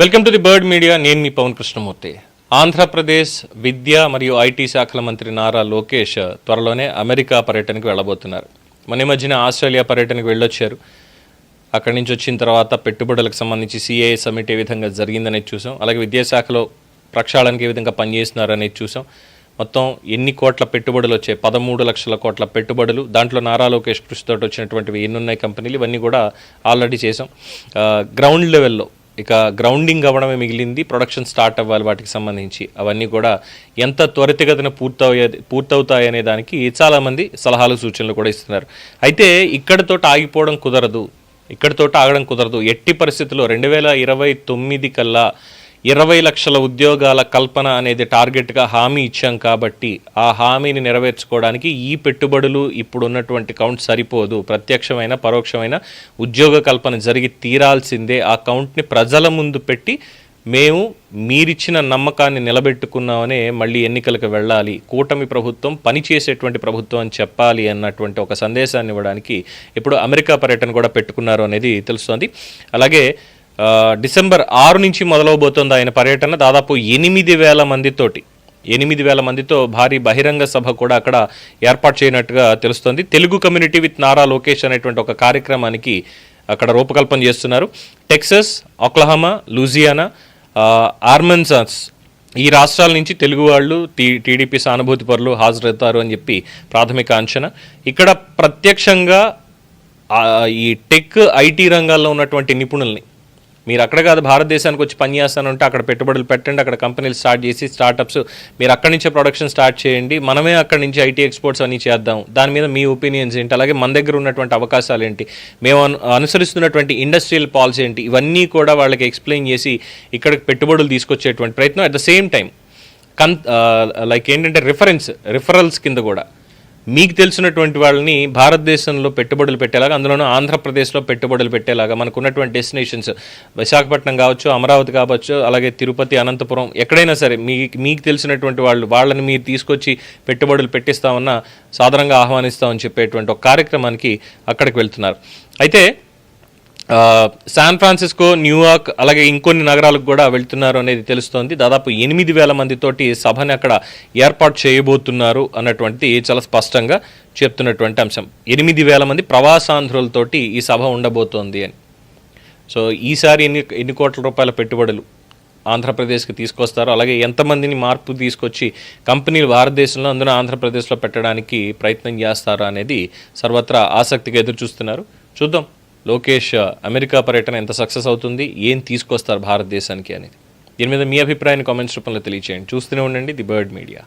Welcome to the bird media నేను మీ పవన్ కృష్ణమూర్తి. ఆంధ్రప్రదేశ్ విద్య మరియు ఐటీ శాఖల మంత్రి నారా లోకేష్ త్వరలోనే అమెరికా పర్యటనకు వెళ్ళబోతున్నారు. మన మధ్యన ఆస్ట్రేలియా పర్యటనకు వెళ్ళొచ్చారు. అక్కడి నుంచి వచ్చిన తర్వాత పెట్టుబడులకు సంబంధించి సిఏ సమిట్ ఏ విధంగా జరిగిందనేది చూసాం. అలాగే విద్యాశాఖలో ప్రక్షాళనకి ఏ విధంగా పనిచేస్తున్నారనేది చూసాం. మొత్తం ఎన్ని కోట్ల పెట్టుబడులు వచ్చాయి? పదమూడు లక్షల కోట్ల పెట్టుబడులు. దాంట్లో నారా లోకేష్ కృషితో వచ్చినటువంటివి ఎన్ని ఉన్నాయి కంపెనీలు? ఇవన్నీ కూడా ఆల్రెడీ చేసాం గ్రౌండ్ లెవెల్లో ఇక గ్రౌండింగ్ అవ్వడమే మిగిలింది ప్రొడక్షన్ స్టార్ట్ అవ్వాలి వాటికి సంబంధించి. అవన్నీ కూడా ఎంత త్వరితగతిన పూర్తయ్యే పూర్తవుతాయి అనే దానికి చాలామంది సలహాలు సూచనలు కూడా ఇస్తున్నారు. అయితే ఇక్కడితో ఆగిపోవడం కుదరదు. ఇక్కడితో ఆగడం కుదరదు. ఎట్టి పరిస్థితుల్లో రెండు వేల ఇరవై తొమ్మిది కల్లా ఇరవై లక్షల ఉద్యోగాల కల్పన అనేది టార్గెట్గా హామీ ఇచ్చాం కాబట్టి ఆ హామీని నెరవేర్చుకోవడానికి ఈ పెట్టుబడులు ఇప్పుడు ఉన్నటువంటి కౌంట్ సరిపోదు. ప్రత్యక్షమైన పరోక్షమైన ఉద్యోగ కల్పన జరిగి తీరాల్సిందే. ఆ కౌంట్ని ప్రజల ముందు పెట్టి మేము మీరిచ్చిన నమ్మకాన్ని నిలబెట్టుకున్నామనే మళ్ళీ ఎన్నికలకు వెళ్ళాలి. కూటమి ప్రభుత్వం పనిచేసేటువంటి ప్రభుత్వం అని చెప్పాలి అన్నటువంటి ఒక సందేశాన్ని ఇవ్వడానికి ఇప్పుడు అమెరికా పర్యటన కూడా పెట్టుకున్నారు అనేది తెలుస్తోంది. అలాగే డిసెంబర్ ఆరు నుంచి మొదలవబోతోంది ఆయన పర్యటన. దాదాపు ఎనిమిది వేల మందితోటి ఎనిమిది వేల మందితో భారీ బహిరంగ సభ కూడా అక్కడ ఏర్పాటు చేయనట్టుగా తెలుస్తోంది. తెలుగు కమ్యూనిటీ విత్ నారా లోకేష్ అనేటువంటి ఒక కార్యక్రమానికి అక్కడ రూపకల్పన చేస్తున్నారు. టెక్సస్ ఒక్లహమా లూజియానా ఆ, ఆర్మన్సాన్స్ ఈ రాష్ట్రాల నుంచి తెలుగు వాళ్ళు టీ టీడీపీ సానుభూతి పరులు హాజరవుతారు అని చెప్పి ప్రాథమిక అంచనా. ఇక్కడ ప్రత్యక్షంగా ఈ టెక్ ఐటీ రంగాల్లో ఉన్నటువంటి నిపుణుల్ని మీరు అక్కడ కాదు భారతదేశానికి వచ్చి పని చేస్తానంటే అక్కడ పెట్టుబడులు పెట్టండి అక్కడ కంపెనీలు స్టార్ట్ చేసి స్టార్టప్స్ మీరు అక్కడి నుంచే ప్రొడక్షన్ స్టార్ట్ చేయండి. మనమే అక్కడి నుంచి ఐటీ ఎక్స్పోర్ట్స్ అన్ని చేద్దాం. దాని మీద మీ ఒపీనియన్స్ ఏంటి? అలాగే మన దగ్గర ఉన్నటువంటి అవకాశాలు ఏంటి? మేము అను- అనుసరిస్తున్నటువంటి ఇండస్ట్రియల్ పాలసీ ఏంటి? ఇవన్నీ కూడా వాళ్ళకి ఎక్స్ప్లెయిన్ చేసి ఇక్కడికి పెట్టుబడులు తీసుకొచ్చేటువంటి ప్రయత్నం. అట్ ద సేమ్ టైం కన్ లైక్ ఏంటంటే రిఫరెన్స్ రిఫరల్స్ కింద కూడా. మీకు తెలిసినటువంటి వాళ్ళని భారతదేశంలో పెట్టుబడులు పెట్టేలాగా అందులోనూ ఆంధ్రప్రదేశ్లో పెట్టుబడులు పెట్టేలాగా మనకు ఉన్నటువంటి డెస్టినేషన్స్ విశాఖపట్నం కావచ్చు అమరావతి కావచ్చు అలాగే తిరుపతి అనంతపురం ఎక్కడైనా సరే మీ మీకు తెలిసినటువంటి వాళ్ళు వాళ్ళని మీరు తీసుకొచ్చి పెట్టుబడులు పెట్టిస్తామన్నా సాధారణంగా ఆహ్వానిస్తామని చెప్పేటువంటి ఒక కార్యక్రమానికి అక్కడికి వెళ్తున్నారు. అయితే శాన్ ఫ్రాన్సిస్కో న్యూయార్క్ అలాగే ఇంకొన్ని నగరాలకు కూడా వెళ్తున్నారు అనేది తెలుస్తోంది. దాదాపు ఎనిమిది వేల మందితోటి సభని అక్కడ ఏర్పాటు చేయబోతున్నారు అన్నటువంటి చాలా స్పష్టంగా చెప్తున్నటువంటి అంశం. ఎనిమిది వేల మంది ప్రవాసాంధ్రులతోటి ఈ సభ ఉండబోతోంది అని. సో ఈసారి ఎన్ని ఎన్ని కోట్ల రూపాయల పెట్టుబడులు ఆంధ్రప్రదేశ్కి తీసుకొస్తారు అలాగే ఎంతమందిని మార్పు తీసుకొచ్చి కంపెనీలు భారతదేశంలో అందులో ఆంధ్రప్రదేశ్లో పెట్టడానికి ప్రయత్నం చేస్తారా అనేది సర్వత్రా ఆసక్తిగా ఎదురు చూస్తున్నారు చూద్దాం. లోకేష్ అమెరికా పర్యటన ఎంత సక్సెస్ అవుతుంది? ఏం తీసుకొస్తారు భారతదేశానికి అనేది? దీని మీద మీ అభిప్రాయాన్ని కామెంట్స్ రూపంలో తెలియచేయండి. చూస్తూనే ఉండండి ది బర్డ్ మీడియా.